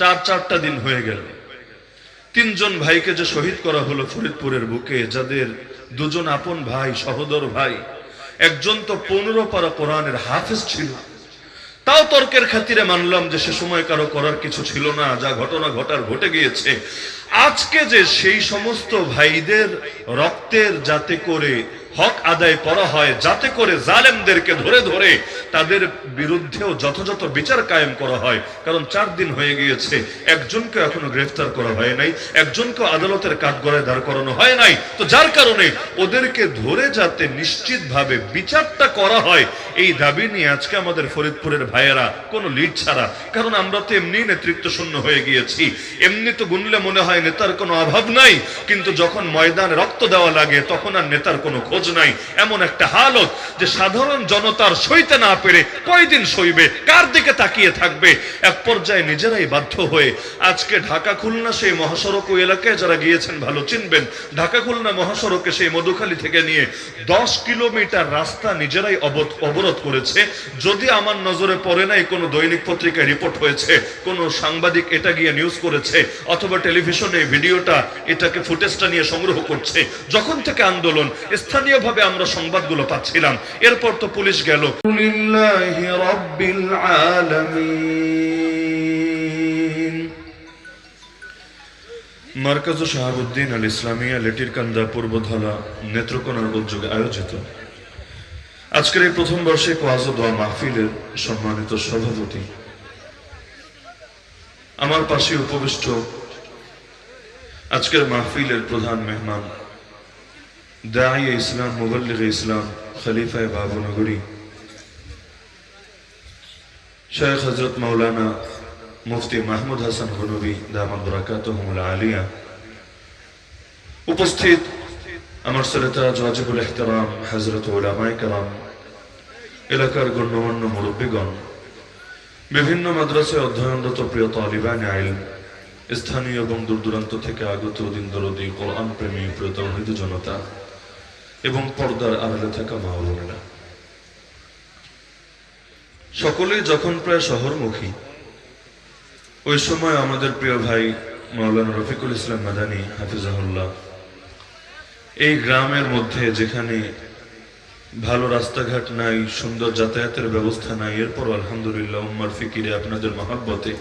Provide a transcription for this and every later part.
চার চারটা দিন হয়ে গেল। তিনজন ভাইকে যে শহীদ করা হলো ফরিদপুরের বুকে, যাদের দুজন আপন ভাই, সহদর ভাই, একজন তো পনেরো পারা কোরআনের হাফেজ ছিল। তাও তর্কের খাতিরে মানলাম যে সে সময় কারও করার কিছু ছিল না, যা ঘটনা ঘটার ঘটে গিয়েছে। আজকে যে সেই সমস্ত ভাইদের রক্তের যাতে করে হক আদায় করা হয়, যাতে করে জালেমদেরকে ধরে ধরে তাদের বিরুদ্ধেও যথাযথ বিচার কায়েম করা হয়, কারণ চার দিন হয়ে গিয়েছে, একজনকে এখনও গ্রেফতার করা হয় নাই একজনকে আদালতের কাঠগড়ায় দাঁড় করানো হয় নাই। তো যার কারণে ওদেরকে ধরে যাতে নিশ্চিতভাবে বিচারটা করা হয়, এই দাবি নিয়ে আজকে আমাদের ফরিদপুরের ভাইয়েরা কোনো লিড ছাড়া, কারণ আমরা তো এমনি নেতৃত্ব শূন্য হয়ে গিয়েছি, এমনি তো গুনলে মনে হয় নেতার কোনো অভাব নাই, কিন্তু যখন ময়দানে রক্ত দেওয়া লাগে, তখন আর নেতার কোনো খোঁজ নাই। এমন একটা হালত যে সাধারণ জনতার সইতে না পেরে কয়দিন সইবে, কার দিকে তাকিয়ে থাকবে, এক পর্যায়ে নিজেরাই বাধ্য হয়ে। আজকে ঢাকা খুলনা সেই মহাসড়ক ওই এলাকায় যারা গিয়েছেন, ভালো চিনবেন, ঢাকা খুলনা মহাসড়কে সেই মধুখালী থেকে নিয়ে দশ কিলোমিটার রাস্তা নিজেরাই অবরোধ করেছে। যদি আমার নজরে পড়ে নাই, কোনো দৈনিক পত্রিকায় রিপোর্ট হয়েছে, কোনো সাংবাদিক এটা গিয়ে নিউজ করেছে, অথবা টেলিভিশনে ভিডিওটা এটাকে ফুটেজটা নিয়ে সংগ্রহ করছে। যখন থেকে আন্দোলন, স্থানীয়ভাবে আমরা সংবাদগুলো পাচ্ছিলাম। এরপর তো পুলিশ গেল। মার্কাজ শাহাবুদ্দিন আল ইসলামিয়া লেটির কান্দা, পূর্বধলা, নেত্রকোনার উদ্যোগে আয়োজিত। আজকের এই প্রথম বর্ষে কোয়াজ দোয়া মাহফিলের সম্মানিত সভাপতি। আমার পাশে উপবিষ্ট আজকের মাহফিলের প্রধান মেহমান, দাঁড়িয়ে ইসলাম, মুবল্লিগ ইসলাম, খলিফায় বাবুনগরী। শেখ হজরত মৌলানা মুফতি মাহমুদ হাসান গনবী, দামাদ বরাকাতহুমুল আলিয়া। উপস্থিত আমার সরেতাজ ওয়াজিবুল ইহতারাম হজরত ওলামায়ে কেরাম, এলাকার গণ্যমান্য মুরব্বীগণ, বিভিন্ন মাদ্রাসায় অধ্যয়নরত প্রিয় তালিবান আইল স্থানীয় এবং দূর দূরান্ত থেকে আগত দিন দরদি কোরআন প্রেমী প্রিয় তৌহিদ জনতা এবং পর্দার আড়ালে থাকা মা বোনেরা। সকলেই যখন প্রায় শহরমুখী, ওই সময় আমাদের প্রিয় ভাই মাওলানা রফিকুল ইসলাম মাদানী, হাফিজাহুল্লাহ, এই গ্রামের মধ্যে যেখানে ভালো রাস্তাঘাট নাই, সুন্দর যাতায়াতের ব্যবস্থা নাই এরপর আলহামদুলিল্লাহ উম্মার ফিকিরে আপনাদের মহাব্বতে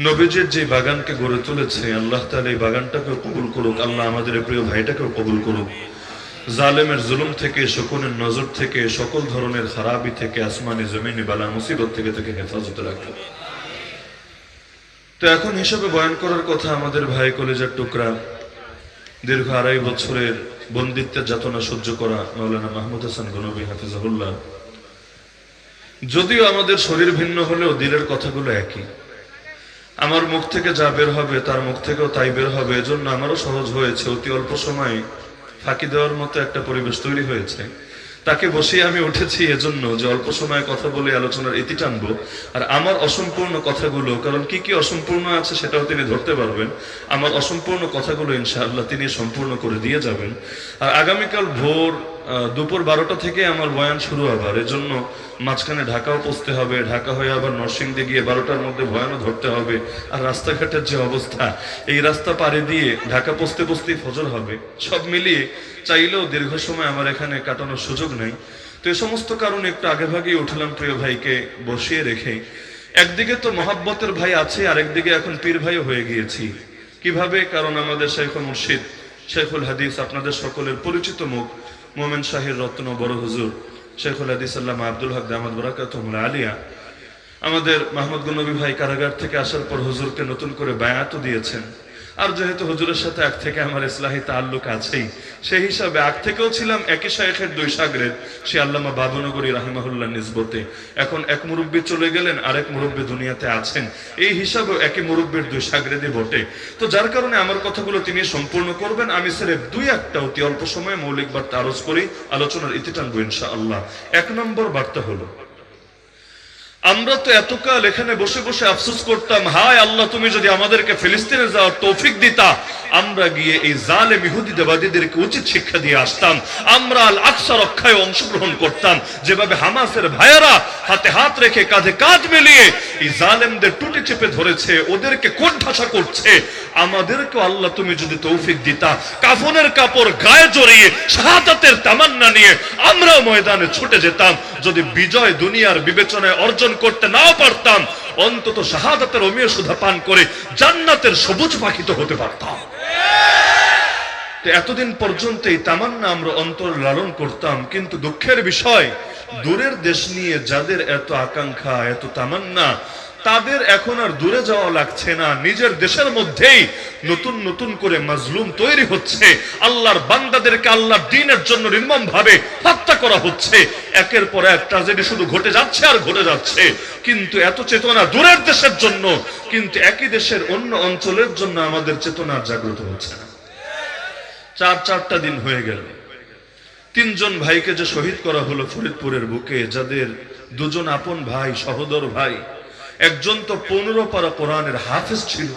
নবীজের যে বাগানকে গড়ে তুলেছে, আল্লাহ তাআলা এই বাগানটাকেও কবুল করুক, আল্লাহ আমাদের প্রিয় ভাইটাকেও কবুল করুক। জালেমের জুলুম থেকে, শকুনের নজর থেকে, সকল ধরনের খারাপি থেকে, আসমানি জমিনি বালা মুসিবত থেকে তাকে হেফাজতে রাখুক। তো এখন হিসাবে বয়ান করার কথা আমাদের ভাই কলেজার টুকরা, দীর্ঘ আড়াই বছরের বন্দিত্বের যাতনা সহ্য করা মৌলানা মাহমুদ হাসান গনবী হাফিজাহুল্লাহ। যদিও আমাদের শরীর ভিন্ন হলেও দিলের কথাগুলো একই। আমার মুখ থেকে যা বের হবে, তার মুখ থেকেও তাই বের হবে। এজন্য আমারও সহজ হয়েছে, অতি অল্প সময়ে ফাঁকি দেওয়ার মতো একটা পরিবেশ তৈরি হয়েছে। তাকে বসিয়ে আমি উঠেছি এজন্য যে অল্প সময়ে কথা বলে আলোচনার ইতি টানবো। আর আমার অসম্পূর্ণ কথাগুলো, কারণ কি কি অসম্পূর্ণ আছে সেটাও তিনি ধরতে পারবেন। আমার অসম্পূর্ণ কথাগুলো ইনশাআল্লাহ তিনি সম্পূর্ণ করে দিয়ে যাবেন। আর আগামীকাল ভোর দুপুর বারোটা থেকে আমার বয়ান শুরু আবার এজন্য মাঝখানে ঢাকাও পৌঁছতে হবে, ঢাকা হয়ে আবার নরসিংদী গিয়ে বারোটার মধ্যে ভয়ানও ধরতে হবে। আর রাস্তাঘাটের যে অবস্থা, এই রাস্তা পাড়ে দিয়ে ঢাকা পৌঁছতে পৌঁছতেই ফজর হবে। সব মিলিয়ে চাইলেও দীর্ঘ সময় আমার এখানে কাটানোর সুযোগ নেই। তো এ সমস্ত কারণে একটু আগে ভাগেই উঠলাম প্রিয় ভাইকে বসিয়ে রেখে। একদিকে তো মহাব্বতের ভাই আছে আর একদিকে এখন পীর ভাইও হয়ে গিয়েছি। কীভাবে? কারণ আমাদের শেখ মুর্শিদ শেখুল হাদিস, আপনাদের সকলের পরিচিত মুখ। মোমেন শাহির রত্ন বড় হুজুর, শেখুল আদিসাল্লাম আব্দুল হক দামাদ বরাকাতুমুল আলিয়া। আমাদের মাহমুদ গনবী ভাই কারাগার থেকে আসার পর হুজুরকে নতুন করে বায়াতও দিয়েছেন। আর যেহেতু হুজুরের সাথে আগ থেকে আমার ইসলাহি তাল্লুক আছেই, সেই হিসাবে আগ থেকেও ছিলাম একই শায়েখের দুই সাগরের, সে আল্লামা বাবনগরী রাহিমাহুল্লাহ নিসবতে। এখন এক মুরব্বী চলে গেলেন, আরেক মুরব্বী দুনিয়াতে আছেন। এই হিসাবেও একই মুরব্বীর দুই সাগরেদই বটে। তো যার কারণে আমার কথাগুলো তিনি সম্পূর্ণ করবেন, আমি সেরে দুই একটা অতি অল্প সময়ে মৌলিক বার্তা আরজ করি, আলোচনার ইতি টানবো ইনশা আল্লাহ এক নম্বর বার্তা হলো আমরা তো এতকাল এখানে বসে বসে আফসোস করতাম, হায় আল্লাহ, তুমি যদি আমাদেরকে ফিলিস্তিনে যাওয়ার তৌফিক দিতা, আমরা গিয়ে এই জালে ইহুদি দেবাদীদেরকে উচিত শিক্ষা দিয়ে আসতাম। আমরা আল আকসা রক্ষায় অংশগ্রহণ করতাম। যেভাবে হামাসের ভাইয়ারা হাতে হাত রেখে কাঁধে কাঁধ মিলিয়ে এই জালেমদের টুটি চেপে ধরেছে, ওদেরকে ভাষা করছে আমাদেরকে আল্লাহ তুমি যদি তৌফিক দিতা, কাফনের কাপড় গায়ে জড়িয়ে, শাহাদাতের তামান্না নিয়ে আমরাও ময়দানে ছুটে যেতাম। যদি বিজয় দুনিয়ার বিবেচনায় অর্জন করতে নাও পারতাম, অন্তত শাহাদাতের অমীয় সুধা পান করে জান্নাতের সবুজ পাখিত হতে পারতাম। এতদিন পর্যন্ত এই তামান্না আমরা অন্তর লালন করতাম, কিন্তু দুঃখের বিষয়, দূরের দেশ নিয়ে যাদের এত আকাঙ্ক্ষা, এত তামান্না তাদের এখন আর দূরে যাওয়া লাগছে না। নিজের দেশের মধ্যেই নতুন নতুন করে মাজলুম তৈরি হচ্ছে। আল্লাহর বান্দাদেরকে আল্লাহর দিনের জন্য নির্মম ভাবে হত্যা করা হচ্ছে। একের পর এক ট্রাজেডি শুধু ঘটে যাচ্ছে আর ঘটে যাচ্ছে। কিন্তু এত চেতনা দূরের দেশের জন্য, কিন্তু একই দেশের অন্য অঞ্চলের জন্য আমাদের চেতনা জাগ্রত হচ্ছে না। চার চারটা দিন হয়ে গেল। তিনজন ভাইকে যে শহীদ করা হলো ফরিদপুরের বুকে, যাদের দুজন আপন ভাই, সহোদর ভাই একজন তো পনেরো পারা কোরআনের হাফেজ ছিল।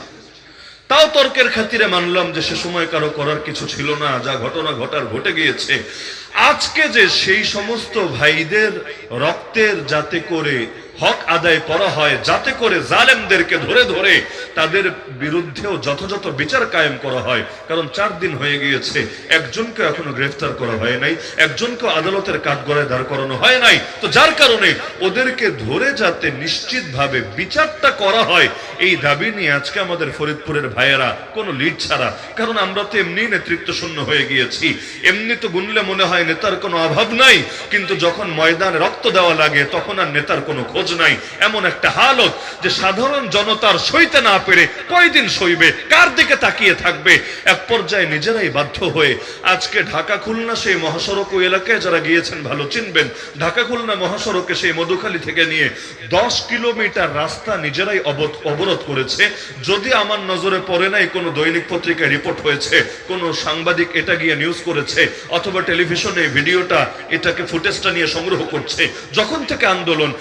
তাও তর্কের খাতিরে মানলাম যে সে সময় কারও করার কিছু ছিল না, যা ঘটনা ঘটার ঘটে গিয়েছে। আজকে যে সেই সমস্ত ভাইদের রক্তের যাতে করে হক আদায় করা হয় যাতে করে জালেমদেরকে ধরে ধরে তাদের বিরুদ্ধেও যথাযথ বিচার কায়েম করা হয়। কারণ চার দিন হয়ে গিয়েছে, একজনকে এখনও গ্রেফতার করা হয় নাই একজনকে আদালতের কাঠগড়ায় দাঁড় করানো হয় নাই। তো যার কারণে ওদেরকে ধরে যাতে নিশ্চিতভাবে বিচারটা করা হয়, এই দাবি নিয়ে আজকে আমাদের ফরিদপুরের ভাইয়েরা কোনো লিড ছাড়া। কারণ আমরা তো এমনি নেতৃত্ব শূন্য হয়ে গিয়েছি। এমনি তো গুনলে মনে হয় নেতার কোনো অভাব নাই, কিন্তু যখন ময়দানে রক্ত দেওয়া লাগে, তখন আর নেতার কোনো খোঁজ নাই। এমন একটা হালত যে সাধারণ জনতার সইতে না পেরে কয়দিন সইবে, কার দিকে তাকিয়ে থাকবে, এক পর্যায়ে নিজেরাই বাধ্য হয়ে আজকে ঢাকা খুলনা সেই মহাসড়ক ওই এলাকায় যারা গিয়েছেন, ভালো চিনবেন, ঢাকা খুলনা মহাসড়কে সেই মধুখালী থেকে নিয়ে দশ কিলোমিটার রাস্তা নিজেরাই অবরোধ করেছে। যদি আমার নজরে পড়ে নাই কোনো দৈনিক পত্রিকায় রিপোর্ট হয়েছে, কোনো সাংবাদিক এটা গিয়ে নিউজ করেছে, অথবা টেলিভিশনে ভিডিওটা এটাকে ফুটেজটা নিয়ে সংগ্রহ করছে, যখন থেকে আন্দোলন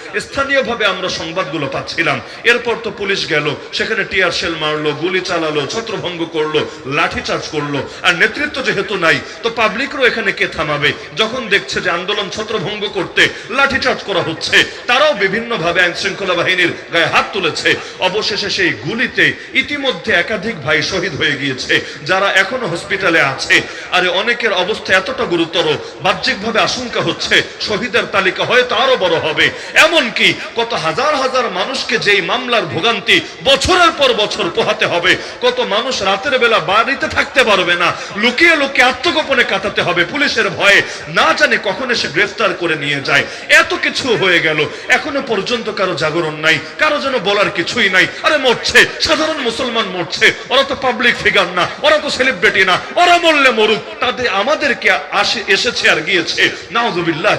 স্থানীয়ভাবে আমরা সংবাদগুলো পাচ্ছিলাম। এরপর তো পুলিশ গেল, সেখানে টিয়ার শেল মারলো, গুলি চালালো, ছত্রভঙ্গ করল লাঠিচার্জ করল, আর নেতৃত্ব যেহেতু নাই, তো পাবলিকরও এখানে কে থামাবে? যখন দেখছে যে আন্দোলন ছত্রভঙ্গ করতে লাঠিচার্জ করা হচ্ছে, তারাও বিভিন্ন ভাবে আইন শৃঙ্খলা বাহিনীর গায়ে হাত তুলেছে। অবশেষে সেই গুলিতে ইতিমধ্যে একাধিক ভাই শহীদ হয়ে গিয়েছে, যারা এখনও হসপিটালে আছে। আরে অনেকের অবস্থা এতটা গুরুতর, বাহ্যিকভাবে আশঙ্কা হচ্ছে শহীদের তালিকা হয়তো আরও বড় হবে। এমনকি কত হাজার হাজার মানুষকে যেই মামলার ভোগান্তি বছরের পর বছর পোহাতে হবে, কত মানুষ রাতের বেলা বাড়িতে থাকতে পারবে না, লুকিয়ে লুকিয়ে আত্মগোপনে কাটাতে হবে, পুলিশের ভয়ে না জানে কখন এসে গ্রেফতার করে নিয়ে যায়। এত কিছু হয়ে গেল, এখনও পর্যন্ত কারও জাগরণ নাই, কারও যেন বলার কিছুই নাই। আরে মরছে, সাধারণ মুসলমান মরছে, ওরা তো পাবলিক ফিগার না, ওরা তো সেলিব্রিটি না, ওরা মরলে মরুক তাদের আমাদেরকে আসে এসেছে আর গিয়েছে? নাউজুবিল্লাহ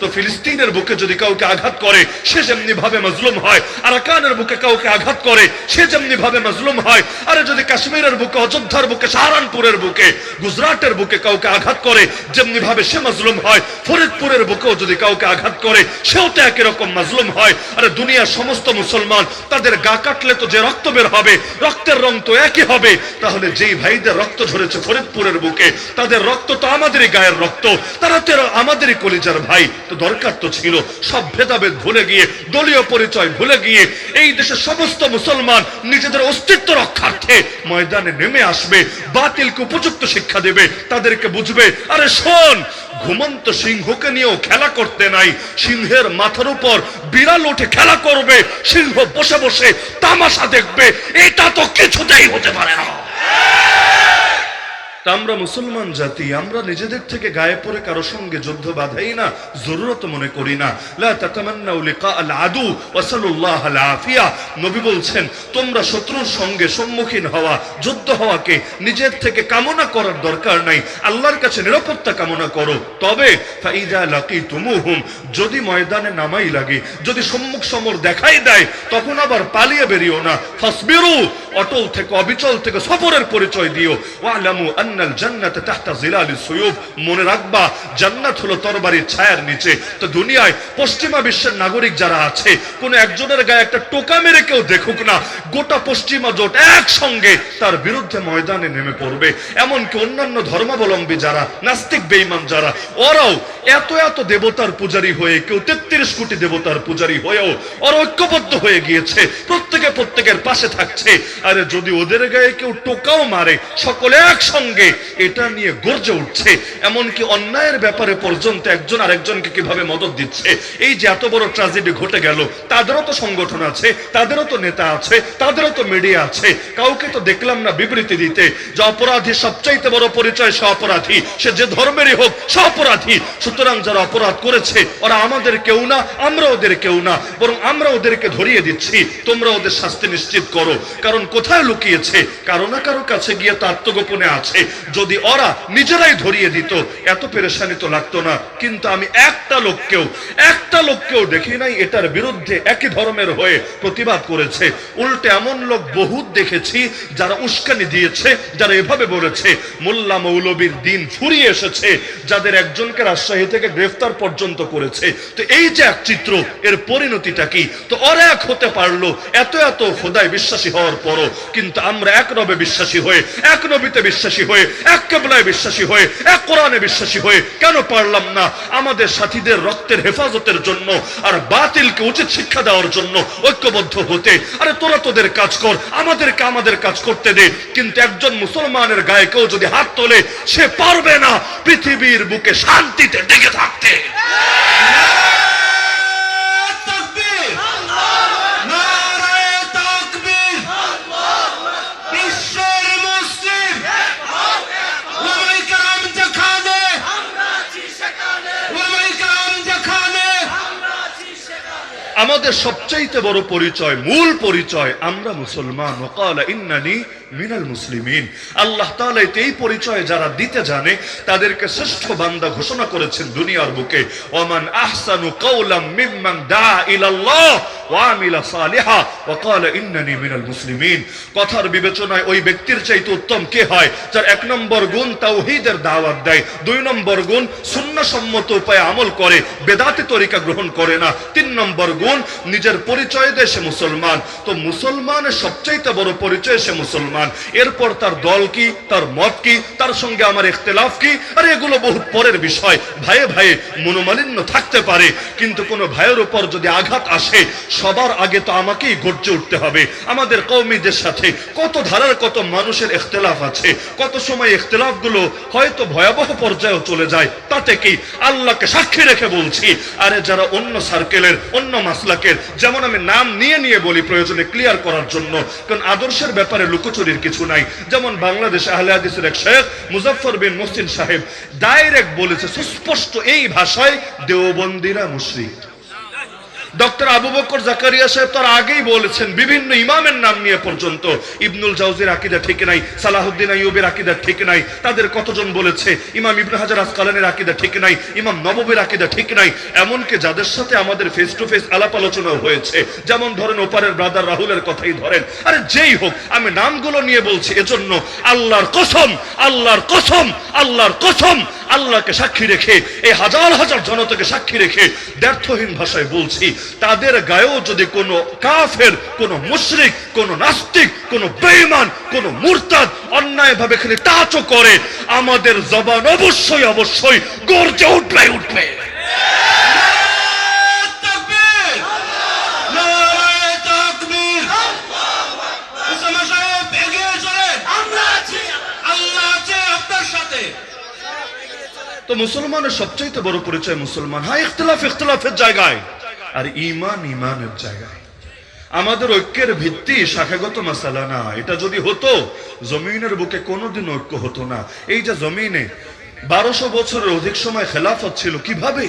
তো ফিলিস্তিনের বুকে যদি কাউকে আঘাত করে সে যেমনি ভাবে মজলুম হয়, আরাকানের বুকে কাউকে আঘাত করে, সে যেমনি ভাবে মজলুম হয়, আরে যদি কাশ্মীরের বুকে, অযোধ্যার বুকে, সাহারানপুরের বুকে, গুজরাটের বুকে কাউকে আঘাত করে, যেমনি ভাবে সে মজলুম হয়, ফরিদপুরের বুকেও যদি কাউকে আঘাত করে, সেও তো একই রকম মজলুম হয়। আরে দুনিয়ার সমস্ত মুসলমান, তাদের গা কাটলে তো যে রক্ত বের হবে, রক্তের রং তো একই হবে। তাহলে যেই ভাইদের রক্ত ঝরেছে ফরিদপুরের বুকে, তাদের রক্ত তো আমাদেরই গায়ের রক্ত, তারা তো আমাদেরই কলিজার ভাই, তো দরকার তো ছিল সব ভেদাভেদ ভুলে গিয়ে, দলীয় পরিচয় ভুলে গিয়ে, এই দেশের সমস্ত মুসলমান নিজেদের অস্তিত্ব রক্ষার্থে ময়দানে নেমে আসবে বাতিলকে উপযুক্ত শিক্ষা দেবে, তাদেরকে বুঝবে, আরে শোন, ঘুমন্ত সিংহকে নিয়েও খেলা করতে নাই, সিংহের মাথার উপর বিড়াল উঠে খেলা করবে, সিংহ বসে বসে তামাশা দেখবে, এটা তো কিছুতেই হতে পারে না। তা আমরা মুসলমান জাতি, আমরা নিজেদের থেকে গায়ে পড়ে কারও সঙ্গে যুদ্ধ বাধাই না, জরুরত মনে করি না। নবী বলছেন, তোমরা শত্রুর সঙ্গে সম্মুখীন হওয়া, যুদ্ধ হওয়াকে নিজের থেকে কামনা করার দরকার নাই। আল্লাহর কাছে নিরাপত্তা কামনা করো। তবে যদি ময়দানে নামাই লাগে, যদি সম্মুখ সমর দেখাই দেয়, তখন আবার পালিয়ে বেরিও না। অটল থেকে অবিচল থেকে সফরের পরিচয় দিও। ওয়ালামু তার বিরুদ্ধে ময়দানে নেমে পড়বে। এমনকি অন্যান্য ধর্মাবলম্বী যারা, নাস্তিক যারা, ওরাও এত এত দেবতার পূজারী হয়ে, কেউ তেত্রিশ কোটি দেবতার পূজারী হয়েও ওরা ঐক্যবদ্ধ হয়ে গিয়েছে। প্রত্যেকে প্রত্যেকের পাশে থাকছে। আরে যদি ওদের গায়ে কেউ টোকাও মারে, সকলে একসঙ্গে এটা নিয়ে গর্জে উঠছে। এমনকি অন্যায়ের ব্যাপারে পর্যন্ত একজন আরেকজনকে কীভাবে মদত দিচ্ছে? এই যে এত বড় ট্রাজেডি ঘটে গেল, তাদেরও তো সংগঠন আছে, তাদেরও তো নেতা আছে, তাদেরও তো মিডিয়া আছে। কাউকে তো দেখলাম না বিবৃতি দিতে। যে অপরাধী সবচাইতে বড় পরিচয় সে অপরাধী, সে যে ধর্মেরই হোক সে অপরাধী। সুতরাং যারা অপরাধ করেছে, ওরা আমাদের কেউ না আমরা ওদের কেউ না, বরং আমরা ওদেরকে ধরিয়ে দিচ্ছি। তোমরা ওদের শাস্তি নিশ্চিত করো। কারণ কোথায় লুকিয়েছে? কারও না কারও কাছে গিয়ে তো আত্মগোপনে আছে। যদি ওরা নিজেরাই ধরিয়ে দিত, এত পেরেশানি তো লাগতো না। কিন্তু আমি একটা লোককেও একটা লোককেও দেখি নাই, এটার বিরুদ্ধে একই ধর্মের হয়ে প্রতিবাদ করেছে। উল্টে এমন লোক বহুত দেখেছি, যারা উস্কানি দিয়েছে, যারা এভাবে বলেছে, মোল্লা মৌলবীর দিন ফুরিয়ে এসেছে, যাদের একজনকে রাজশাহী থেকে গ্রেফতার পর্যন্ত করেছে। তো এই যে এক চিত্র, এর পরিণতিটা কি? তো ওরা এক হতে পারল, এত এত খোদায় বিশ্বাসী হওয়ার পরও। কিন্তু আমরা এক রবে বিশ্বাসী হয়ে, এক নবীতে বিশ্বাসী হয়ে এক কেবলায় বিশ্বাসী হয়ে, এক কোরআনে বিশ্বাসী হয়ে, কেন পারলাম না? আমাদের সাথীদের রক্তের হেফাজতের জন্য আর বাতিলকে উচিত শিক্ষা দেওয়ার জন্য ঐক্যবদ্ধ হতে। আরে তোরা তোদের কাজ কর, আমাদেরকে আমাদের কাজ করতে দে। কিন্তু একজন মুসলমানের গায়ে কেউ যদি হাত তোলে, সে পারবে না পৃথিবীর বুকে শান্তিতে টিকে থাকতে তাকবীর নারায়ে তাকবীর বিশ্বের মুসলিম ওলামায়ে কেরাম যেখানে ওলামায়ে কেরাম যেখানে আমাদের সবচাইতে বড় পরিচয়, মূল পরিচয় আমরা মুসলমান। ইন্নানি মিনাল মুসলিমিন। আল্লাহ তাআলা এই পরিচয় যারা দিতে জানে, তাদেরকে শ্রেষ্ঠ বান্দা ঘোষণা করেছেন দুনিয়ার বুকে। ওমান আহসানু কৌলাম মিম্মান দা ইলাল্লাহ। সালিহা ওয়া ক্বালা ইন্নানি মিনাল মুসলিমিন। কথার বিবেচনায় ওই ব্যক্তির চাইতে উত্তম কে হয়? যার এক নম্বর গুণ তাওহীদের দাওয়াত দেয়, দুই নম্বর গুণ সুন্নাহসম্মত উপায়ে আমল করে, বেদাতি তরিকা গ্রহণ করে না, তিন নম্বর গুণ নিজের পরিচয় দেয় সে মুসলমান। তো মুসলমানের সবচাইতে বড় পরিচয় সে মুসলমান। এরপর তার দল কি, তার মত কি, তার সঙ্গে আমার ইখতিলাফ কি? আরে এগুলো বহুত পরের বিষয়। ভাইয়ে ভাইয়ে মনোমালিন্য থাকতে পারে, কিন্তু কোনো ভাইয়ের উপর যদি আঘাত আসে সবার আগে তো আমাকেই গর্জে উঠতে হবে। আমাদের কৌমিদের সাথে কত ধারার, কত মানুষের ইখতিলাফ আছে, কত সময় ইখতিলাফগুলো হয়তো ভয়াবহ পর্যায়েও চলে যায়, তাতে কি আল্লাহকে সাক্ষী রেখে বলছি? আরে যারা অন্য সার্কেলের অন্য মাসলাকের, যেমন আমি নাম নিয়ে নিয়ে বলি প্রয়োজনে ক্লিয়ার করার জন্য, কারণ আদর্শের ব্যাপারে লুকোচুরির কিছু নাই। যেমন বাংলাদেশ আহলে হাদিসের এক শেখ মুজফর বিন মুহসিন সাহেব ডাইরেক্ট বলেছে, সুস্পষ্ট এই ভাষায় দেওবন্দিরা মুশরিক। ডক্টর আবু বকর জাকারিয়া সাহেব তার আগেই বলেছেন, বিভিন্ন ইমামের নাম নিয়ে পর্যন্ত ইবনুল জাউজির আকিদা ঠিক নাই, সালাহুদ্দিন আইয়ুবের আকিদা ঠিক নাই, তাদের কতজন বলেছে ইমাম ইবনে হাজার আসকালানের আকিদা ঠিক নাই, ইমাম নববীর আকিদা ঠিক নাই, এমনকি যাদের সাথে আমাদের ফেস টু ফেস আলাপ আলোচনা হয়েছে, যেমন ধরেন ওপারের ব্রাদার রাহুলের কথাই ধরেন, আরে যেই হোক, আমি নামগুলো নিয়ে বলছি, এজন্য আল্লাহর কসম আল্লাহর কসম আল্লাহর কসম, আল্লাহকে সাক্ষী রেখে, এই হাজার হাজার জনতাকে সাক্ষী রেখে ব্যর্থহীন ভাষায় বলছি তাদের গায়েও যদি কোনো কাফের, কোনো মুশরিক, কোনো নাস্তিক, কোনো বেঈমান, কোনো মুরতাদ অন্যায়ভাবে খালি টাচও করে, আমাদের জবান অবশ্যই অবশ্যই গর্জে উঠবে উঠবে। তো মুসলমানের সবচাইতে বড় পরিচয় মুসলমান। হ্যাঁ ইখতলাফ, ইখতলাফের জায়গায়। আর ইমান ইমানের জায়গায়। আমাদের ঐক্যের ভিত্তি শাখাগত মাসালা না। এটা যদি হতো, জমিনের বুকে কোনোদিন ঐক্য হতো না। এই যে জমিনে বারোশো বছরের অধিক সময় খেলাফত ছিল, কীভাবে?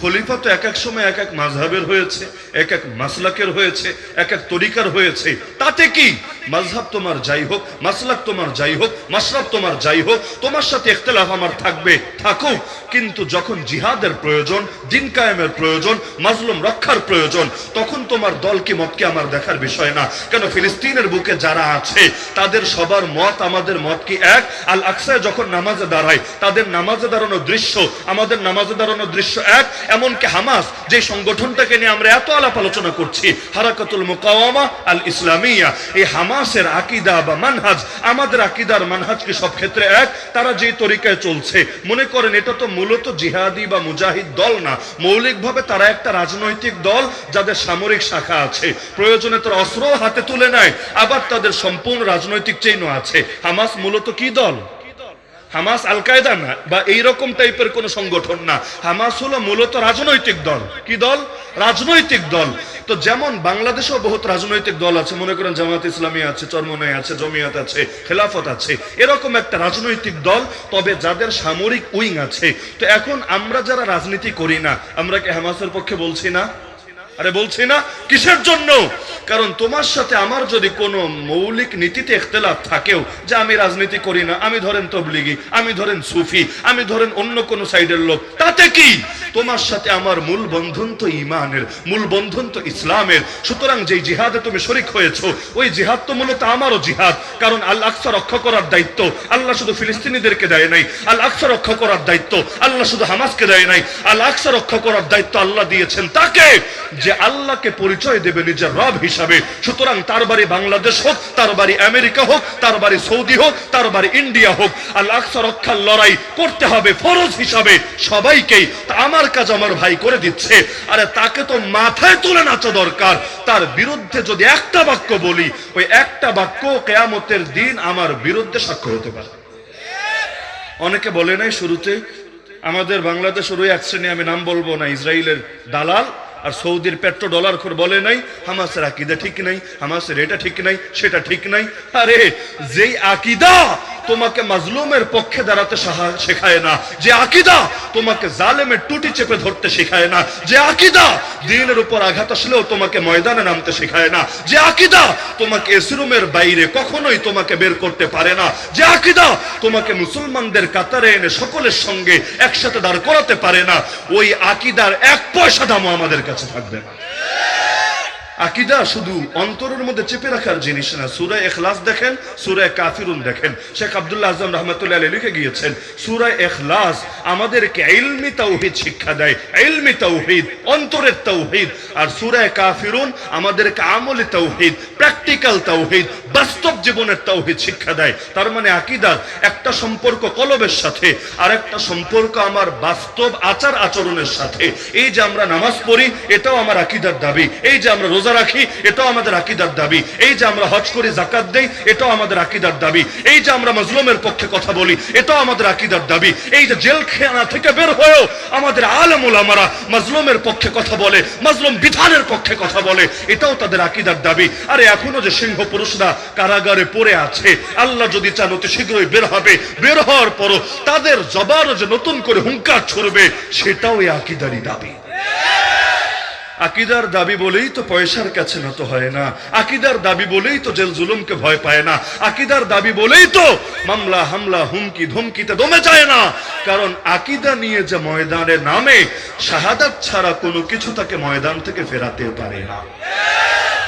খলিফা তো এক এক সময় এক এক মাঝহাবের হয়েছে, এক এক মাসলাকের হয়েছে, এক এক তরিকার হয়েছে। তাতে কি? মাঝহাব তোমার যাই হোক, মাসলাক তোমার যাই হোক মাসরাব তোমার যাই হোক, তোমার সাথে ইখতলাফ আমার থাকবে, থাকুক। কিন্তু যখন জিহাদের প্রয়োজন, দিন কায়েমের প্রয়োজন, মাজলুম রক্ষার প্রয়োজন, তখন তোমার দল কি মতকে আমার দেখার বিষয় না? কেন ফিলিস্তিনের বুকে যারা আছে, তাদের সবার মত আমাদের মত কি এক? আল আকসায় যখন নামাজে দাঁড়ায়, তাদের নামাজে দাঁড়ানোর দৃশ্য, আমাদের নামাজে দাঁড়ানোর দৃশ্য এক? এমনকি হামাস, যে সংগঠনটাকে নিয়ে আমরা এত আলাপ আলোচনা করছি, হারাকাতুল মুকাওয়ামা আল ইসলামিয়া এই হামাসের আকিদা বা মানহাজ, আমাদের আকিদার মানহাজ কি সব ক্ষেত্রে এক? তারা যে তরিকায় চলছে, মনে করেন এটা তো মূলত জিহাদি বা মুজাহিদ দল না, মৌলিকভাবে তারা একটা রাজনৈতিক দল যাদের সামরিক শাখা আছে, প্রয়োজনে তারা অস্ত্র হাতে তুলে নেয়, আবার তাদের সম্পূর্ণ রাজনৈতিক চেইনও আছে। হামাস মূলত কি দল? হামাস আল কায়দা না, বা এইরকম টাইপের কোন সংগঠন না। হামাস হলো মূলত রাজনৈতিক দল। কি দল? রাজনৈতিক দল। তো যেমন বাংলাদেশেও বহুত রাজনৈতিক দল আছে, মনে করেন জামাত ইসলামী আছে, চরমনাই আছে, জমিয়াত আছে, খেলাফত আছে, এরকম একটা রাজনৈতিক দল, তবে যাদের সামরিক উইং আছে। তো এখন আমরা যারা রাজনীতি করি না, আমরা কি হামাসের পক্ষে বলছি না? আরে বলছি না, কিসের জন্য? কারণ তোমার সাথে আমার যদি কোনো মৌলিক নীতিতে ইখতলাফ থাকেও, যে আমি রাজনীতি করি না, আমি ধরেন তবলিগি, আমি ধরেন সুফি, আমি ধরেন অন্য কোনো সাইডের লোক, তাতে কি? তোমার সাথে আমার মূল বন্ধন তো ইমানের, মূল বন্ধন তো ইসলামের। সুতরাং যেই জিহাদে তুমি শরিক হয়েছো, ওই জিহাদ তো মূলত আমারও জিহাদ। কারণ আল আকসা রক্ষা করার দায়িত্ব, আল্লাহ শুধু ফিলিস্তিনিদেরকে দেয় নাই। আল আকসা রক্ষা করার দায়িত্ব, আল্লাহ শুধু হামাসকে দেয় নাই। আল আকসা রক্ষা করার দায়িত্ব আল্লাহ দিয়েছেন। তাকে? যে আল্লাহকে পরিচয় দেবে নিজের রব হিসাবে। সুতরাং তার বাড়ি বাংলাদেশ হোক, তার বাড়ি আমেরিকা হোক, তার বাড়ি সৌদি হোক, তার বাড়ি ইন্ডিয়া হোক আল আকসা রক্ষার লড়াই করতে হবে ফরজ হিসাবে সবাইকেই। আমার কাজ আমার ভাই করে দিচ্ছে। আরে তাকে তো মাথায় তুলে নাচা দরকার। তার বিরুদ্ধে যদি একটা বাক্য বলি, ওই একটা বাক্য কেয়ামতের দিন আমার বিরুদ্ধে সাক্ষ্য হতে পারে। অনেকে বলে নাই শুরুতে, আমাদের বাংলাদেশের ওই এক শ্রেণি, আমি নাম বলব না ইসরায়েলের দালাল আর সৌদির পেট্রো ডলার খোর বলে নাই, হামাসের আকিদা ঠিক নাই, হামাসের এটা ঠিক নাই, সেটা ঠিক নাই। আরে, যেই আকিদা তোমাকে মাজলুমের পক্ষে দাঁড়াতে শেখায় না। যে আকিদা তোমাকে জালেমের টুটি চেপে ধরতে শেখায় না। যে আকিদা দিনের উপর আঘাত আসলেও তোমাকে ময়দানে নামতে শেখায় না। যে আকিদা তোমাকে এসরুমের বাইরে কখনোই তোমাকে বের করতে পারে না। যে আকিদা তোমাকে মুসলমানদের কাতারে এনে সকলের সঙ্গে একসাথে দাঁড় করাতে পারে না। ওই আকিদার এক পয়সা দামও আমাদের কাছে থাকবে না। আকিদা শুধু অন্তরের মধ্যে চেপে রাখার জিনিস না। সুরায় এখলাস দেখেন সুরায় কাফিরুন দেখেন। শেখ আব্দুল্লাহ আজম রহমতুল্লাহ আলী লিখে গিয়েছেন সুরায় এখলাস আমাদেরকে ইলমি তাওহিদ শিক্ষা দেয়। ইলমি তাওহিদ, অন্তরের তাওহিদ। আর সুরায় কাফিরুন আমাদেরকে আমলি তাওহিদ, প্র্যাকটিক্যাল তাওহিদ, বাস্তব জীবনের তাওহিদ শিক্ষা দেয়। তার মানে আকিদার একটা সম্পর্ক কলবের সাথে আর একটা সম্পর্ক আমার বাস্তব আচার আচরণের সাথে। এই যে আমরা নামাজ পড়ি, এটাও আমার আকিদার দাবি। এই যে আমরা রোজা রাখি এটাও আমাদের আকিদার দাবি। এই যে আমরা হজ করি জাকাত দেই, এটাও আমাদের আকিদার দাবি। এই যে আমরা মজলুমের পক্ষে কথা বলি, এটাও আমাদের আকিদার দাবি। এই যে জেলখানা থেকে বের হয়েও আমাদের আলমুল আমারা মজলুমের পক্ষে কথা বলে, মজলুম বিধানের পক্ষে কথা বলে, এটাও তাদের আকিদার দাবি। আরে এখনও যে সিংহ পুরুষরা কারাগারে পড়ে আছে, আল্লাহ যদি চান, অতি শীঘ্রই বের হবে। বের হওয়ার পরও তাদের জবারও যে নতুন করে হুঙ্কার ছড়বে, সেটাও এই আকিদারি দাবি। আকিদার দাবি বলেই তো পয়সার কাছে নত হয় না। আকিদার দাবি বলেই তো জেল জুলুমকে ভয় পায় না। আকিদার দাবি বলেই তো মামলা, হামলা, হুমকি, ধমকিতে দমে যায় না। কারণ আকিদা নিয়ে যে ময়দানে নামে, শাহাদাত ছাড়া কোনো কিছু তাকে ময়দান থেকে ফেরাতে পারে না।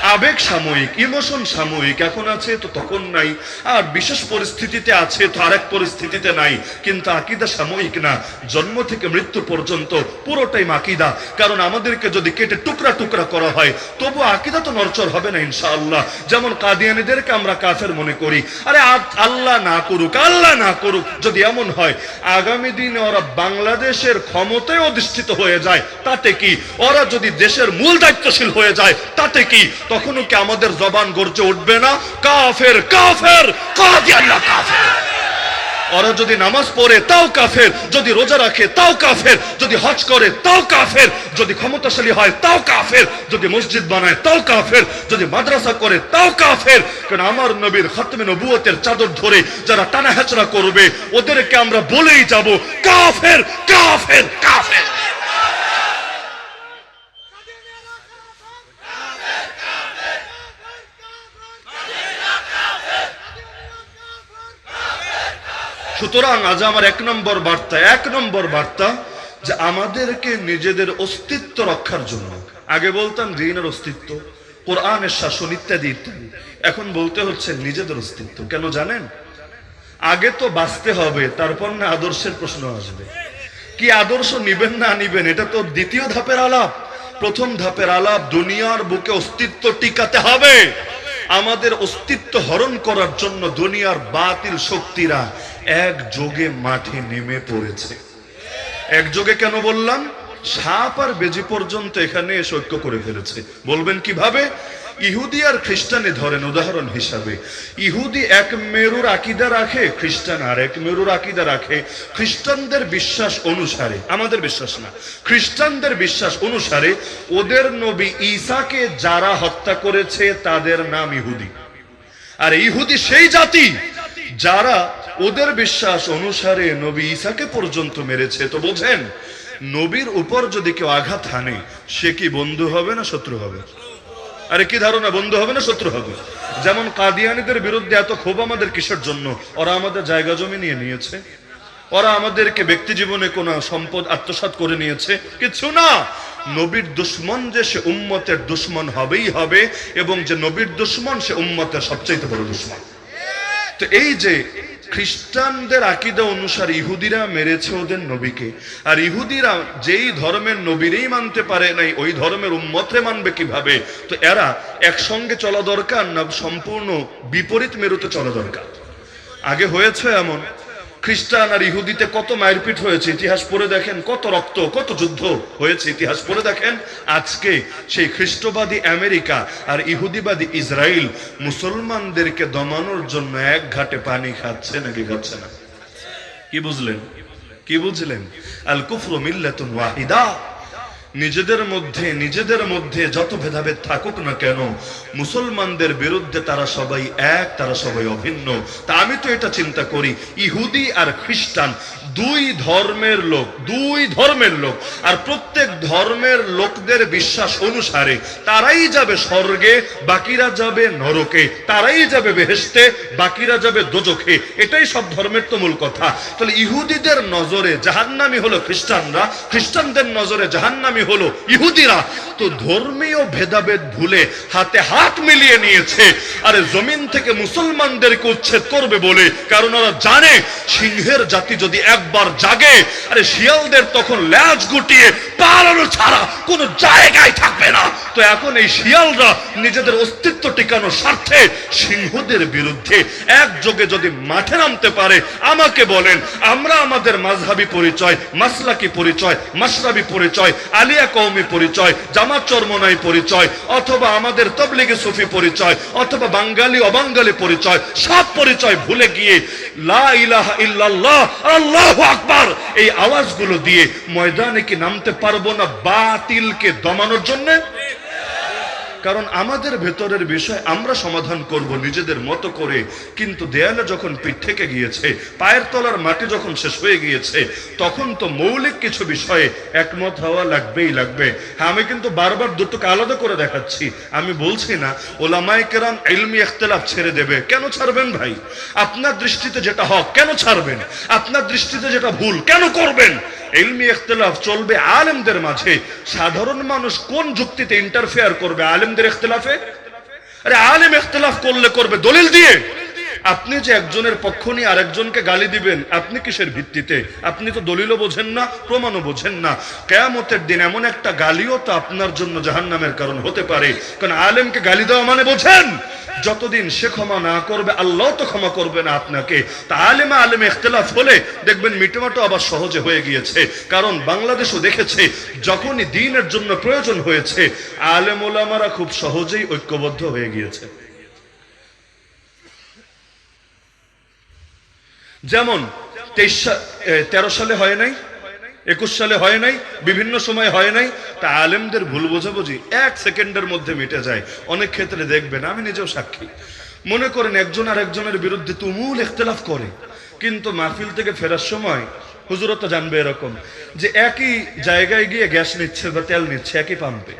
আবেগ সাময়িক, ইমোশন সাময়িক এখন আছে তো তখন নাই। আর বিশেষ পরিস্থিতিতে আছে তো আরেক পরিস্থিতিতে নাই। কিন্তু আকিদা সাময়িক না। জন্ম থেকে মৃত্যু পর্যন্ত পুরোটাই মাকিদা কারণ আমাদেরকে যদি কেটে টুকরা টুকরা করা হয়। তবু আকিদা তো নরচর হবে না, ইনশাআল্লাহ। যেমন কাদিয়ানিদেরকে আমরা কাফের মনে করি। আরে আল্লাহ না করুক, আল্লাহ না করুক, যদি এমন হয়, আগামী দিনে ওরা বাংলাদেশের ক্ষমতায় অধিষ্ঠিত হয়ে যায়। তাতে কি? ওরা যদি দেশের মূল দায়িত্বশীল হয়ে যায়, তাতে কি? তখনও কি আমাদের জবান গর্জে উঠবে না? কাফের কাফের, কাদিয়ানিরা কাফের। ওরা যদি নামাজ পড়ে, তাও কাফের। যদি রোজা রাখে, তাও কাফের। যদি হজ করে, তাও কাফের। যদি ক্ষমতাশালী হয়, তাও কাফের। যদি মসজিদ বানায়, তাও কাফের। যদি মাদ্রাসা করে, তাও কাফের। কারণ আমার নবীর খতমে নবুয়তের চাদর ধরে যারা টানা হেঁচড়া করবে, ওদেরকে আমরা বলেই যাব, কাফের কাফের কাফের। সুতরাং আজ আমার এক নম্বর বার্তা, এক নম্বর বার্তা যে আমাদেরকে নিজেদের অস্তিত্ব রক্ষার জন্য, আগে বলতাম দিনের অস্তিত্ব, কোরআনের শাসন ইত্যাদি ইত্যাদি, এখন বলতে হচ্ছে নিজেদের অস্তিত্ব, কেন জানেন? আগে তো বাঁচতে হবে, তারপর না আদর্শের প্রশ্ন আসবে। কি আদর্শ নিবেন না নিবেন, এটা তো দ্বিতীয় ধাপের আলাপ। প্রথম ধাপের আলাপ, দুনিয়ার বুকে অস্তিত্ব টিকাতে হবে। আমাদের অস্তিত্ব হরণ করার জন্য দুনিয়ার বাতিল শক্তিরা এক যোগে মাঠে নেমে পড়েছে। একযোগে কেন বললাম? সাপ আর বেজি পর্যন্ত এখানে এসে ঐক্য করে ফেলেছে। বলবেন কীভাবে? ইহুদি আর খ্রিস্টানে ধরেন, উদাহরণ হিসাবে। ইহুদি এক মেরুর আকিদা রাখে, খ্রিস্টান আর এক মেরুর আকিদা রাখে। খ্রিস্টানদের বিশ্বাস অনুসারে, আমাদের বিশ্বাস না, খ্রিস্টানদের বিশ্বাস অনুসারে ওদের নবী ঈসাকে যারা হত্যা করেছে, তাদের নাম ইহুদি। আর ইহুদি সেই জাতি যারা ওদের বিশ্বাস অনুসারে নবী ঈসাকে পর্যন্ত মেরেছে। তো বোঝেন, নবীর উপর যদি কেউ আঘাত হানে, সে কি বন্ধু হবে না শত্রু হবে? আরে কি ধারণা, বন্ধু হবে না শত্রু হবে? যেমন কাদিয়ানিদের বিরুদ্ধে এত ক্ষোভ আমাদের কিসের জন্য? ওরা আমাদের জায়গা জমি নিয়ে নিয়েছে। ওরা আমাদেরকে ব্যক্তি জীবনে কোন সম্পদ আত্মসাৎ করে নিয়েছে। কিছু না! নবীর দুশ্মন যে সে উম্মতের দুশ্মন হবেই হবে, এবং যে নবীর দুশ্মন সে উম্মতের সবচাইতে বড় দুশ্মন। তো এই যে খ্রিস্টানদের আকিদা অনুসার ইহুদিরা মেরেছে ওদের নবীকে। আর ইহুদিরা যেই ধর্মের নবীরেই মানতে পারে নাই, ওই ধর্মের উম্মতরে মানবে কীভাবে? তো এরা একসঙ্গে চলা দরকার না, সম্পূর্ণ বিপরীত মেরুতে চলা দরকার। আগে হয়েছে এমন খ্রিস্টান আর ইহুদিতে কত মারপিট হয়েছে, ইতিহাস পড়ে দেখেন, কত রক্ত, কত যুদ্ধ হয়েছে, ইতিহাস পড়ে দেখেন। আজকে সেই খ্রিস্টবাদী আমেরিকা আর ইহুদিবাদী ইসরায়েল মুসলমানদেরকে দমানোর জন্য এক ঘাটে পানি খাচ্ছে নাকি খাচ্ছে না? কি বুঝলেন? কি বুঝলেন? আল কুফর মিল্লাতুন ওয়াহিদা। নিজেদের মধ্যে নিজেদের মধ্যে যত ভেদাভেদ থাকুক না কেন, মুসলমানদের বিরুদ্ধে তারা সবাই এক, তারা সবাই অভিন্ন। তা আমি তো এটা চিন্তা করি, ইহুদি আর খ্রিস্টান দুই ধর্মের লোক, দুই ধর্মের লোক। আর প্রত্যেক ধর্মের লোকদের বিশ্বাস অনুসারে তারাই যাবে স্বর্গে, বাকিরা যাবে নরকে, তারাই যাবে বেহেস্তে বাকিরা যাবে দোজখে। এটাই সব ধর্মের তো মূল কথা। তাহলে ইহুদিদের নজরে জাহান্নামি হলো খ্রিস্টানরা, খ্রিস্টানদের নজরে জাহান্নামি হলো ইহুদিরা। তো ধর্মীয় ভেদাভেদ ভুলে হাতে হাত মিলিয়ে নিয়েছে। আরে জমিন থেকে মুসলমানদেরকে উচ্ছেদ করবে বলে, কারণ ওরা জানে সিংহের জাতি যদি একবার জাগে, আরে শিয়ালদের তখন ল্যাজ গুটিয়ে পালানো ছাড়া কোনো জায়গায় থাকবে না। তো এখন এই শিয়ালরা নিজেদের অস্তিত্ব টিকানোর স্বার্থে সিংহদের বিরুদ্ধে একযোগে যদি মাঠে নামতে পারে, আমাকে বলেন, আমরা আমাদের মাঝহাবি পরিচয়, মাসলাকি পরিচয় মাসরাবি পরিচয়, আলিয়া কৌমি পরিচয়, জামাত চরমনাই পরিচয়, অথবা আমাদের তবলিগে সুফি পরিচয়, অথবা বাঙালি অবাঙ্গালি পরিচয়, সব পরিচয় ভুলে গিয়ে লা ইলাহা ইল্লাল্লাহ, আল্লাহু আকবার। এই আওয়াজগুলো দিয়ে ময়দানে কি নামতে পারব না বাতিলকে দমানোর জন্য? কারণ আমাদের ভেতরের বিষয় আমরা সমাধান করব নিজেদের মতো করে। কিন্তু দেয়ালে যখন পিঠ থেকে গিয়েছে, পায়ের তলার মাটি যখন শেষ হয়ে গিয়েছে, তখন তো মৌলিক কিছু বিষয়ে একমত হওয়া লাগবেই লাগবে। হ্যাঁ আমি কিন্তু বারবার দুটোকে আলাদা করে দেখাচ্ছি। আমি বলছি না ওলামাই কেরাম এলমি এখতলাফ ছেড়ে দেবে। কেন ছাড়বেন ভাই? আপনার দৃষ্টিতে যেটা হক, কেন ছাড়বেন? আপনার দৃষ্টিতে যেটা ভুল, কেন করবেন? এলমি ইখতলাফ চলবে আলেমদের মাঝে। সাধারণ মানুষ কোন যুক্তিতে ইন্টারফেয়ার করবে আলেমদের ইখতলাফে? আরে আলেম ইখতলাফ করলে করবে দলিল দিয়ে। আপনি যে একজনের পক্ষ নিয়ে আরেকজনকে গালি দিবেন, আপনি কিসের ভিত্তিতে? আপনি তো দলিলও বোঝেন না, প্রমাণও বোঝেন না। কেয়ামতের দিন এমন একটা গালিও তো আপনার জন্য জাহান্নামের কারণ হতে পারে। কারণ আলেমকে গালি দেওয়া মানে বোঝেন। যতদিন সে ক্ষমা না করবে, আল্লাহ তো ক্ষমা করবে না আপনাকে। তা আলেমা আলেমে ইখতলাফ হলে দেখবেন মিটোমাটো আবার সহজে হয়ে গিয়েছে। কারণ বাংলাদেশও দেখেছে, যখনই দিনের জন্য প্রয়োজন হয়েছে, আলেম ওলামারা খুব সহজেই ঐক্যবদ্ধ হয়ে গিয়েছে। যেমন তেইশ তেরো সালে হয় নাই, একুশ সালে হয় নাই, বিভিন্ন সময় হয় নাই, তা আলেমদের ভুল বোঝাবুঝি এক সেকেন্ডের মধ্যে মিটে যায়। অনেক ক্ষেত্রে দেখবেন, আমি নিজেও সাক্ষী। মনে করেন একজন আর একজনের বিরুদ্ধে তুমুল ইখতলাফ করে, কিন্তু মাহফিল থেকে ফেরার সময় হুজুরও তো জানবে এরকম যে একই জায়গায় গিয়ে গ্যাস নিচ্ছে বা তেল নিচ্ছে, একই পাম্পে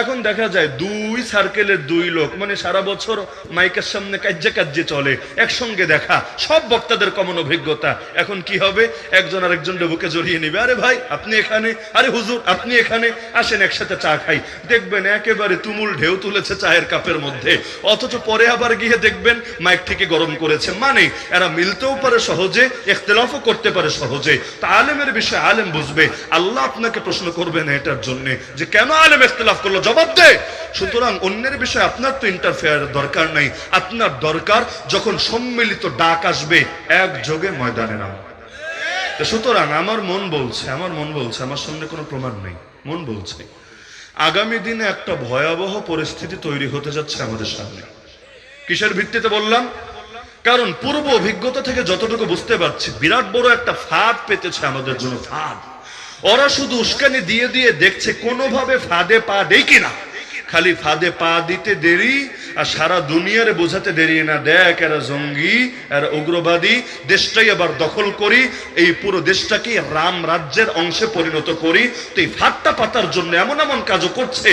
এখন দেখা যায় দুই সার্কেলের দুই লোক মানে সারা বছর মাইকের সামনে কাজ্যে কাজ্যে চলে, একসঙ্গে দেখা, সব বক্তাদের কমন অভিজ্ঞতা। এখন কি হবে? একজন আরেকজনের বুকে জড়িয়ে নিবে, আরে ভাই, আপনি এখানে, আরে হুজুর, আপনি এখানে, আসেন একসাথে চা খাই। দেখবেন একেবারে তুমুল ঢেউ তুলেছে চায়ের কাপের মধ্যে। অথচ পরে আবার গিয়ে দেখবেন মাইক থেকে গরম করেছে। মানে এরা মিলতেও পারে সহজে ইখতলাফও করতে পারে সহজে। তা আলেমের বিষয়ে আলেম বুঝবে। আল্লাহ আপনাকে প্রশ্ন করবেন এটার জন্য যে কেন আলেম ইখতলাফ করল? জবাব দে। সুতরাং অন্যের বিষয়ে আপনার তো ইন্টারফেয়ার দরকার নাই। আপনার দরকার যখন সম্মিলিত ডাক আসবে একযোগে ময়দানে নাম। সুতরাং আমার মন বলছে, আমার মন বলছে, আমার সামনে কোনো প্রমাণ নেই। মন বলছে। আগামী দিনে একটা ভয়াবহ পরিস্থিতি তৈরি হতে যাচ্ছে আমাদের সামনে। কিসের ভিত্তিতে বললাম? কারণ পূর্ব অভিজ্ঞতা থেকে যতটুকু বুঝতে পারছি, বিরাট বড় একটা ফাঁদ পেতেছে আমাদের জন্য। ফাঁদ। ওরা শুধু উস্কানি দিয়ে দিয়ে দেখছে কোনোভাবে ফাঁদে পা দেই কিনা। খালি ফাঁদে পা দিতে দেরি, আর সারা দুনিয়ারে বোঝাতে দেরি না। দেখ, এরা জঙ্গি, এরা উগ্রবাদী, দেশটাই আবার দখল করি, এই পুরো দেশটাকে রাম রাজ্যের অংশে পরিণত করি। তো এই ফাটটা পাতার জন্য এমন এমন কাজও করছে,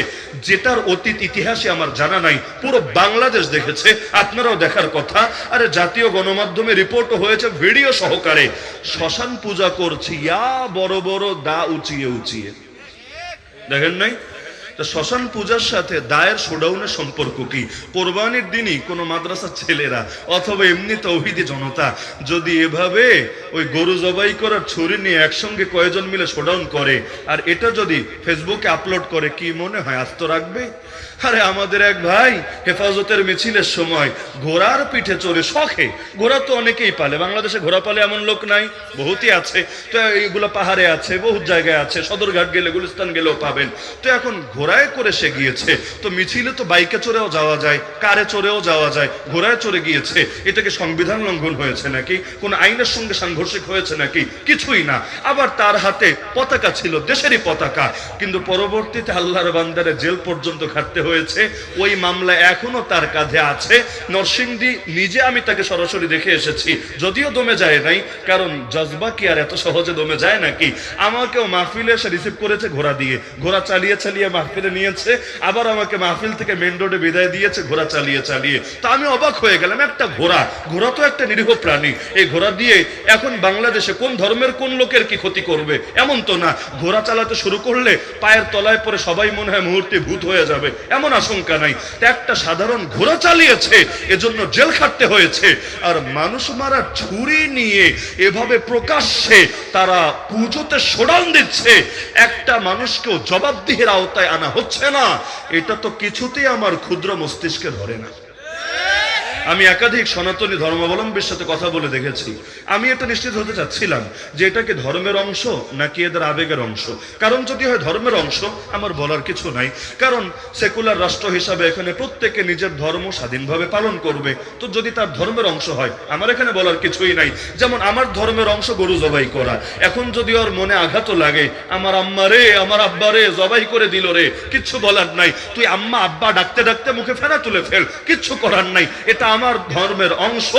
যেটার অতীত ইতিহাসে আমার জানা নাই। পুরো বাংলাদেশ দেখেছে, আপনারাও দেখার কথা। আরে, জাতীয় গণমাধ্যমে রিপোর্টও হয়েছে ভিডিও সহকারে। শ্মশান পূজা করছি, ইয়া বড় বড় দা উঁচিয়ে উঁচিয়ে। দেখেন নাই? শ্মশান পূজার সাথে দায়ের শোডাউনের সম্পর্ক কি? কোরবানির দিনই কোনো মাদ্রাসার ছেলেরা অথবা এমনি তৌহিদি জনতা যদি এভাবে ওই গরু জবাই করার ছুরি নিয়ে একসঙ্গে কয়েকজন মিলে শোডাউন করে, আর এটা যদি ফেসবুকে আপলোড করে, কি মনে হয় আস্ত রাখবে? আরে আমাদের এক ভাই হেফাজতের মিছিলের সময় ঘোড়ার পিঠে চড়ে শখে, ঘোড়া তো অনেকেই পালে, বাংলাদেশে ঘোড়া পালে এমন লোক নাই, বহুতই আছে, তো এইগুলো পাহাড়ে আছে বহু জায়গায় আছে, সদরঘাট গেলে, গুলিস্তান গেলেও পাবেন। তো এখন ঘোড়ায় করে সে গিয়েছে। তো মিছিলে তো বাইকে চড়েও যাওয়া যায়, কারে চড়েও যাওয়া যায়, ঘোড়ায় চড়ে গিয়েছে। এটাকে সংবিধান লঙ্ঘন হয়েছে নাকি? কোন আইনের সঙ্গে সাংঘর্ষিক হয়েছে নাকি? কিছুই না। আবার তার হাতে পতাকা ছিল, দেশেরই পতাকা। কিন্তু পরবর্তীতে আল্লাহর বান্দারে জেল পর্যন্ত খাটতে হয়েছে। ওই মামলা এখনও তার কাঁধে আছে। নরসিংদী, নিজে আমি তাকে সরাসরি দেখে এসেছি। যদিও দমে যায় নাই, কারণ জজবা কি আর এত সহজে দমে যায় নাকি? আমাকেও মাহফিলে এসে রিসিভ করেছে ঘোড়া দিয়ে। ঘোড়া চালিয়ে চালিয়ে মাহফিলে নিয়েছে, আবার আমাকে মাহফিল থেকে মেন রোডে বিদায় দিয়েছে, ঘোড়া চালিয়ে চালিয়ে। তা আমি অবাক হয়ে গেলাম, একটা ঘোড়া ঘোড়া তো একটা নিরীহ প্রাণী। এই ঘোড়া দিয়ে এখন বাংলাদেশে কোন ধর্মের কোন লোকের কি ক্ষতি করবে? এমন তো না। ঘোড়া চালাতে শুরু করলে পায়ের তলায় পরে সবাই মনে হয় মুহূর্তে ভূত হয়ে যাবে, এমন আশঙ্কা নাই। তা একটা সাধারণ ঘোড়া চালিয়েছে, এজন্য জেল খাটতে হয়েছে। আর মানুষ মারা ছুরি নিয়ে এভাবে প্রকাশ্যে তারা পুজোতে শোডাউন দিচ্ছে। একটা মানুষকেও জবাবদিহির আওতায় আনা হচ্ছে না। এটা তো কিছুতেই আমার ক্ষুদ্র মস্তিষ্কে ধরে না। আমি একাধিক সনাতনী ধর্মাবলম্বীর সাথে কথা বলে দেখেছি। আমি এটা নিশ্চিত হতে চাচ্ছিলাম যে এটা কি ধর্মের অংশ নাকি এদের আবেগের অংশ। কারণ যদি হয় ধর্মের অংশ, আমার বলার কিছু নাই। কারণ সেকুলার রাষ্ট্র হিসাবে এখানে প্রত্যেকে নিজের ধর্ম স্বাধীনভাবে পালন করবে। তো যদি তার ধর্মের অংশ হয়, আমার এখানে বলার কিছুই নাই। যেমন আমার ধর্মের অংশ গরু জবাই করা। এখন যদি ওর মনে আঘাত লাগে, আমার আম্মা রে, আমার আব্বা রে, জবাই করে দিল রে, কিচ্ছু বলার নাই। তুই আম্মা, আব্বা ডাকতে ডাকতে মুখে ফেনা তুলে ফেল, কিচ্ছু করার নাই। এটা আমার ধর্মের অংশ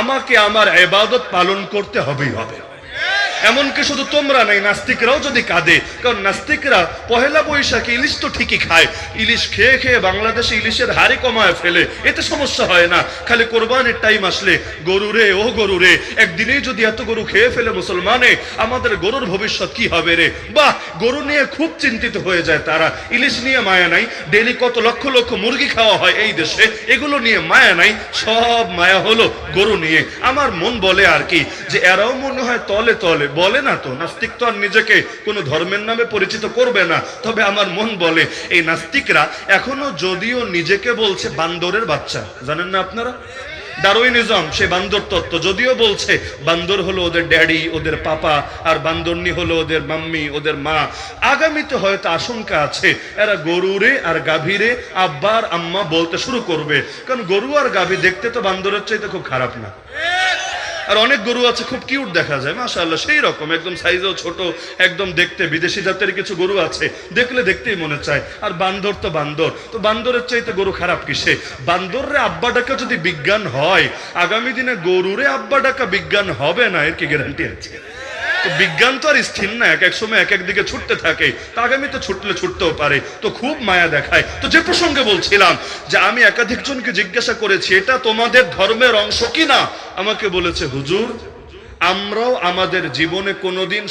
আমাকে আমার এবাদত পালন করতে হবেই হবে। এমনকি শুধু তোমরা নাই নাস্তিকরাও যদি কাঁদে, কারণ নাস্তিকরা পহেলা বৈশাখে ইলিশ তো ঠিকই খায়। ইলিশ খেয়ে খেয়ে বাংলাদেশে ইলিশের হারে কমায় ফেলে, এতে সমস্যা হয় না। খালি কোরবানির টাইম আসলে। গরু রে, ও গরু রে, একদিনেই যদি এত গরু খেয়ে ফেলে মুসলমানে, আমাদের গরুর ভবিষ্যৎ কি হবে রে? বাহ, গরু নিয়ে খুব চিন্তিত হয়ে যায় তারা। ইলিশ নিয়ে মায়া নাই, ডেলি কত লক্ষ লক্ষ মুরগি খাওয়া হয় এই দেশে, এগুলো নিয়ে মায়া নাই, সব মায়া হলো গরু নিয়ে। আমার মন বলে আর কি, যে এরাও মনে হয় তলে তলে বলে না তো, নাস্তিক তো আর নিজেকে কোনো ধর্মের নামে পরিচিত করবে না। তবে আমার মন বলে, এই নাস্তিকরা এখনও যদিও নিজেকে বলছে বান্দরের বাচ্চা। জানেন না আপনারা? ডারউইনিজম, সে বান্দর তত্ত্ব যদিও বলছে, বান্দর হলো ওদের ড্যাডি, ওদের পাপা, আর বান্দরনি হলো ওদের মাম্মি, ওদের মা। আগামীতে হয়তো আশঙ্কা আছে, এরা গরুরে আর গাভীরে আব্বার আম্মা বলতে শুরু করবে। কারণ গরু আর গাভী দেখতে তো বান্দরের চাইতে খুব খারাপ না। আর অনেক গরু আছে, খুব কিউট দেখা যায়, মাশাআল্লাহ, সেই রকম, একদম সাইজেও ছোট, একদম দেখতে, বিদেশি জাতের কিছু গরু আছে, দেখলে দেখতেই মনে চায়, আর বান্দর তো বান্দর, তো বান্দরের চাইতে গরু খারাপ কিসে? বান্দররে আব্বা ডাকা যদি বিজ্ঞান হয়, আগামী দিনে গরুরে আব্বা ডাকা বিজ্ঞান হবে না, এর কি গ্যারান্টি আছে? তো বিজ্ঞান তো আর স্থির না, এক এক সময় এক এক দিকে ছুটতে থাকে। তা আগামীতে ছুটলে ছুটতেও পারে। তো খুব মায়া দেখায়। তো যে প্রসঙ্গে বলছিলাম যে আমি একাধিক জনকে জিজ্ঞাসা করেছি, এটা তোমাদের ধর্মের অংশ কিনা? আমাকে বলেছে, হুজুর, আমরাও আমাদের জীবনে কোনোদিন